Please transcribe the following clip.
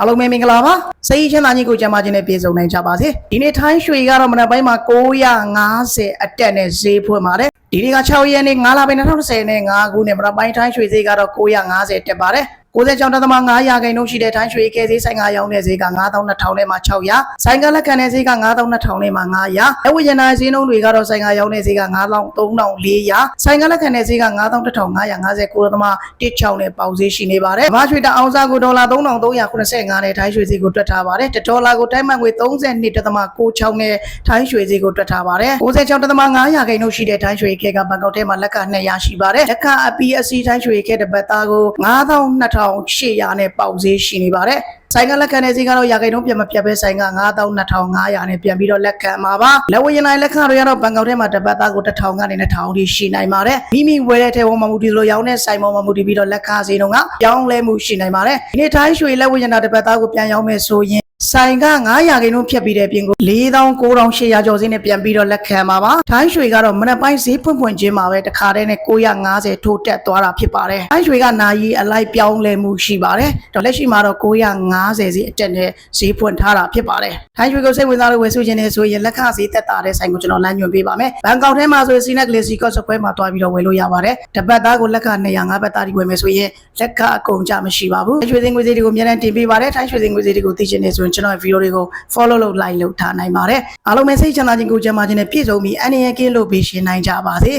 အားလုံးပဲမင်္ဂလာပါစိတ်ချမ်းသာကြီးကိုကြံပါခြင်းနဲ့ပြည့်စုံနိုင်ကြပါစေဒီနေ့ထိုင်းရွှေကတော့မနက်ပိုင်းမှာ950အတက်နဲ့ဈေးဖွင့်ပါတယ်ဒီနေ့က6ရက်နေ့9လပိုင်း2020နဲ့5ခုနဲ့မနက်ပိုင်းထိုင်းရွှေဈေးကတော့950တက်ပါတယ် 90ကျောင်းတသမ900ရာခိုင်နှုန်းရှိတဲ့ထိုင်းရွှေကဲဈေးဆိုင်ကရောင်းတဲ့ဈေးက9200နဲ့မှ600ဆိုင်ကလက်ခံတဲ့ဈေးက9200နဲ့မှ900အဝိဇ္ဇနာဈေးနှုန်းတွေကတော့ဆိုင်ကရောင်းတဲ့ဈေးက9300ဆိုင်ကလက်ခံတဲ့ဈေးက9550သမ16နဲ့ပေါက်ဈေးရှိနေပါတယ်။ဘာရွှေတအောင်စားကိုဒေါ်လာ3385နဲ့ထိုင်းရွှေဈေးကိုတွက်ထားပါတယ်။1ဒေါ်လာကိုတိုင်းမှန်ငွေ32.66နဲ့ထိုင်းရွှေဈေးကိုတွက်ထားပါတယ်။96.9ရာခိုင်နှုန်းရှိတဲ့ထိုင်းရွှေကဲကဘန်ကောက်ထဲမှာလက်ခ200ရှိပါတယ်။လက်ခအပီအစီထိုင်းရွှေကဲတစ်ပတ်သားကို9200နဲ့ပေါက်ဈေးရှိနေပါတယ်။ဆိုင်ကလက်ခံတဲ့ဈေးကတော့ရာခိုင်နှုန်းပြန်မပြတ်ပဲဆိုင်က9200နဲ့ပြန်ပြီးတော့လက်ခံမှာပါလက်ဝယ်ရင်လိုက်လက်ခံတွေကတော့ဘန်ကောက်ထဲမှာတစ်ပတ်သားကို1000ကနေ2000ထိရှိနိုင်ပါတယ်မိမိဝယ်တဲ့ထဲပေါ်မှာမူတည်လို့ရောင်းတဲ့ဆိုင်ပေါ်မှာမူတည်ပြီးတော့လက်ခဈေးနှုန်းကပြောင်းလဲမှုရှိနိုင်ပါတယ်ဒီနေ့ထိုင်းရွှေလက်ဝယ်ရင်တာတစ်ပတ်သားကိုပြန်ရောင်းမယ်ဆိုရင် ဆိုင်က900ရာခိုင်နှုန်းဖြတ်ပြီးတဲ့အပြင်ကို4900ကျော်စင်းနဲ့ပြန်ပြီးတော့လက်ခံမှာပါထိုင်းရွှေကတော့မနက်ပိုင်းဈေးဖွင့်ဖွင့်ချင်းမှာပဲတခါတည်းနဲ့950ထိုးတက်သွားတာဖြစ်ပါတယ်ထိုင်းရွှေကနာယီအလိုက်ပြောင်းလဲမှုရှိပါတယ်တော့လက်ရှိမှာတော့950ဈေးအတက်နဲ့ဈေးဖွင့်ထားတာဖြစ်ပါတယ်ထိုင်းရွှေကိုစိတ်ဝင်စားလို့ဝယ်စုခြင်းနဲ့ဆိုရင်လက်ခဈေးတက်တာတဲ့ဆိုင်ကိုကျွန်တော်လမ်းညွှန်ပေးပါမယ်ဘန်ကောက်ထဲမှာဆိုရင်စီနက်ဂလစီကော့စပွဲမှာတွားပြီးတော့ဝယ်လို့ရပါတယ်တပတ်သားကိုလက်ခ200 5ဘတ်သားဒီဝယ်မယ်ဆိုရင်လက်ခအကုန်ကြမရှိပါဘူးရွှေစင်ငွေဈေးတွေကိုအများနဲ့တင်ပေးပါတယ်ထိုင်းရွှေစင်ငွေဈေးတွေကိုသိချင်နေဆိုရင်ကျွန်တော်ရဲ့ဗီဒီယိုတွေကို follow လုပ် like လုပ်ထားနိုင်ပါတယ်အားလုံးပဲစိတ်ချမ်းသာခြင်းကိုကြံပါခြင်းနဲ့ပြည့်စုံပြီးအနေရကင်းလို့ပေးရှင်နိုင်ကြပါစေ